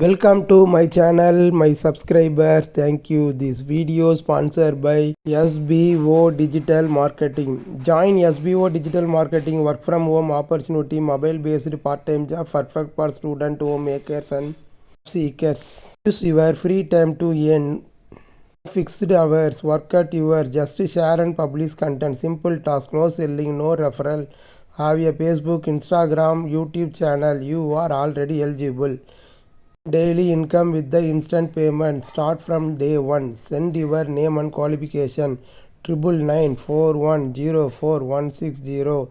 Welcome to my channel, my subscribers. Thank you. This video sponsored by SBO Digital Marketing. Join SBO Digital Marketing work from home opportunity, mobile based part time job perfect for student homemakers and seekers. Use your free time to earn fixed hours. Work at your just share and publish content. Simple task, no selling, no referral. Have a Facebook, Instagram, YouTube channel. You are already eligible. Daily income with the instant payment. Start from day one. Send your name and qualification. Triple nine four one zero four one six zero.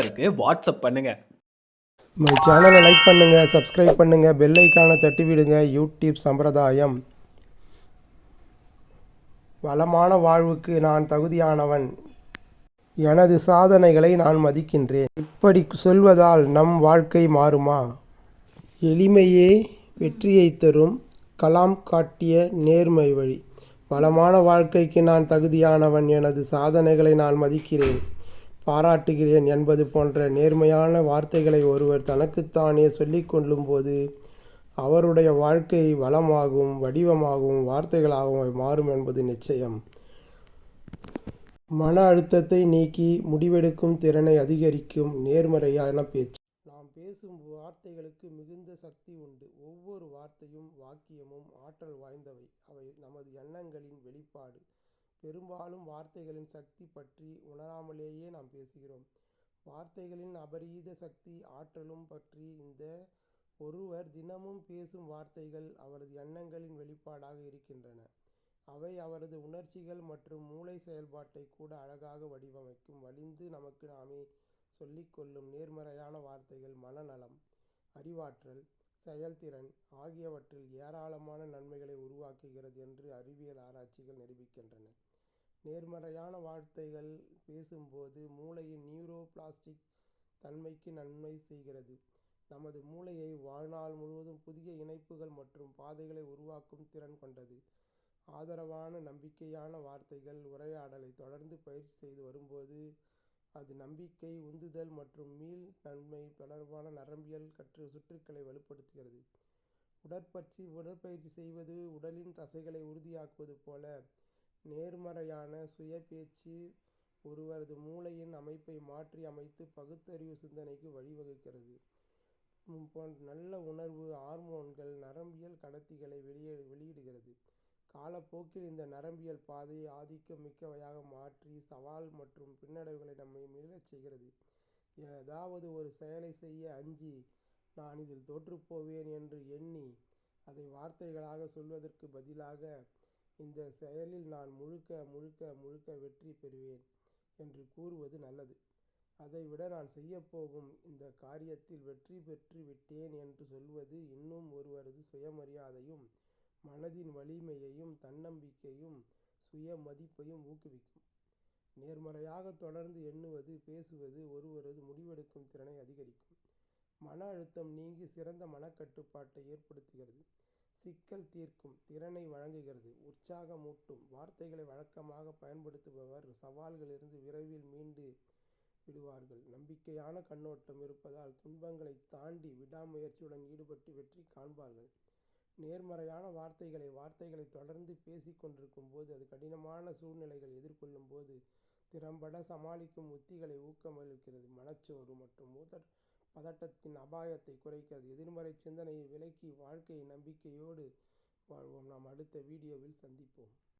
நம்பருக்கு WhatsApp பண்ணுங்க. My சேனலை like பண்ணுங்க subscribe பண்ணுங்க bell ஐக்கானை தட்டி விடுங்க. YouTube சம்பிரதாயம். வளமான வாழ்வுக்கு நான் தகுதியானவன். எனது சாதனைகளை நான் மதிக்கின்றேன். இப்படி சொல்வதால் நம் வாழ்க்கை மாறுமா? எளிமையே வெற்றியை தரும் கலாம் காட்டிய நேர்மை வழி. வளமான வாழ்க்கைக்கு நான் தகுதியானவன். எனது சாதனைகளை நான் மதிக்கிறேன். பாராட்டுகிறேன் என்பது போன்ற நேர்மையான வார்த்தைகளை ஒருவர் தனக்குத்தானே சொல்லி கொள்ளும்போது அவருடைய வாழ்க்கை வளமாகவும் வடிவமாகவும் வார்த்தைகளாகவும் மாறும் என்பது நிச்சயம். மன அழுத்தத்தை நீக்கி முடிவெடுக்கும் திறனை அதிகரிக்கும் நேர்மறையான பேச்சு. நாம் பேசும் வார்த்தைகளுக்கு மிகுந்த சக்தி உண்டு. ஒவ்வொரு வார்த்தையும் வாக்கியமும் ஆற்றல் வாய்ந்தவை. அவை நமது எண்ணங்களின் வெளிப்பாடு. பெரும்பாலும் வார்த்தைகளின் சக்தி பற்றி உணராமலேயே நாம் பேசுகிறோம். வார்த்தைகளின் அபரீத சக்தி ஆற்றலும் பற்றி இந்த ஒருவர் தினமும் பேசும் வார்த்தைகள் அவரது எண்ணங்களின் வெளிப்பாடாக இருக்கின்றன. அவை அவரது உணர்ச்சிகள் மற்றும் மூளை செயல்பாட்டை கூட அழகாக வடிவமைக்கும். வலிந்து நமக்கு நாமே சொல்லிக்கொள்ளும் நேர்மறையான வார்த்தைகள் மனநலம் அறிவாற்றல் செயல்திறன் ஆகியவற்றில் ஏராளமான நன்மைகளை உருவாக்குகிறது என்று அறிவியல் ஆராய்ச்சிகள் நிரூபிக்கின்றன. நேர்மறையான வார்த்தைகள் பேசும்போது மூளையின் நியூரோ பிளாஸ்டிக் தன்மைக்கு நன்மை செய்கிறது. நமது மூளையை வாழ்நாள் முழுவதும் புதிய இணைப்புகள் மற்றும் பாதைகளை உருவாக்கும் திறன் கொண்டது. ஆதரவான நம்பிக்கையான வார்த்தைகள் உரையாடலை தொடர்ந்து பயிற்சி செய்து வரும்போது அது நம்பிக்கை உந்துதல் மற்றும் மீள் நன்மை தொடர்பான நரம்பியல் கற்று சுற்றுக்களை வலுப்படுத்துகிறது. உடற்பயிற்சி உடற்பயிற்சி செய்வது உடலின் தசைகளை உறுதியாக்குவது போல நேர்மறையான சுய பேச்சு ஒருவரது மூளையின் அமைப்பை மாற்றி அமைத்து பகுத்தறிவு சிந்தனைக்கு வழிவகுக்கிறது. போன்ற நல்ல உணர்வு ஹார்மோன்கள் நரம்பியல் கடத்திகளை வெளியே வெளியிடுகிறது. காலப்போக்கில் இந்த நரம்பியல் பாதையை ஆதிக்கம் மிக்கவையாக மாற்றி சவால் மற்றும் பின்னடைவுகளை நம்மை மீளச் செய்கிறது. ஏதாவது ஒரு செயலை செய்ய அஞ்சி நான் இதில் தோற்றுப்போவேன் என்று எண்ணி அதை வார்த்தைகளாக சொல்வதற்கு பதிலாக இந்த செயலில் நான் முழுக்க முழுக்க முழுக்க வெற்றி பெறுவேன் என்று கூறுவது நல்லது. அதைவிட நான் செய்யப்போகும் இந்த காரியத்தில் வெற்றி பெற்று விட்டேன் என்று சொல்வது இன்னும் ஒருவரது சுயமரியாதையும் மனதின் வலிமையையும் தன்னம்பிக்கையும் சுய மதிப்பையும் ஊக்குவிக்கும். நேர்மறையாக தொடர்ந்து எண்ணுவது பேசுவது ஒருவரது முடிவெடுக்கும் திறனை அதிகரிக்கும். மன அழுத்தம் நீங்கி சிறந்த மனக்கட்டுப்பாட்டை ஏற்படுத்துகிறது. சிக்கல் தீர்க்கும் திறனை வழங்குகிறது. உற்சாகமூட்டும் வார்த்தைகளை வழக்கமாக பயன்படுத்துபவர் சவால்களிலிருந்து விரைவில் மீண்டு விடுவார்கள். நம்பிக்கையான கண்ணோட்டம் இருப்பதால் துன்பங்களை தாண்டி விடாமுயற்சியுடன் ஈடுபட்டு வெற்றி காண்பார்கள். நேர்மறையான வார்த்தைகளை வார்த்தைகளை தொடர்ந்து பேசி கொண்டிருக்கும் போது அது கடினமான சூழ்நிலைகள் எதிர்கொள்ளும் போது திறம்பட சமாளிக்கும் உத்திகளை ஊக்கமளிக்கிறது. மனச்சோறு மற்றும் மூத்த பதட்டத்தின் அபாயத்தை குறைக்கிறது. எதிர்மறை சிந்தனையை விலக்கி வாழ்க்கையை நம்பிக்கையோடு வாழ்வோம். நாம் அடுத்த வீடியோவில் சந்திப்போம்.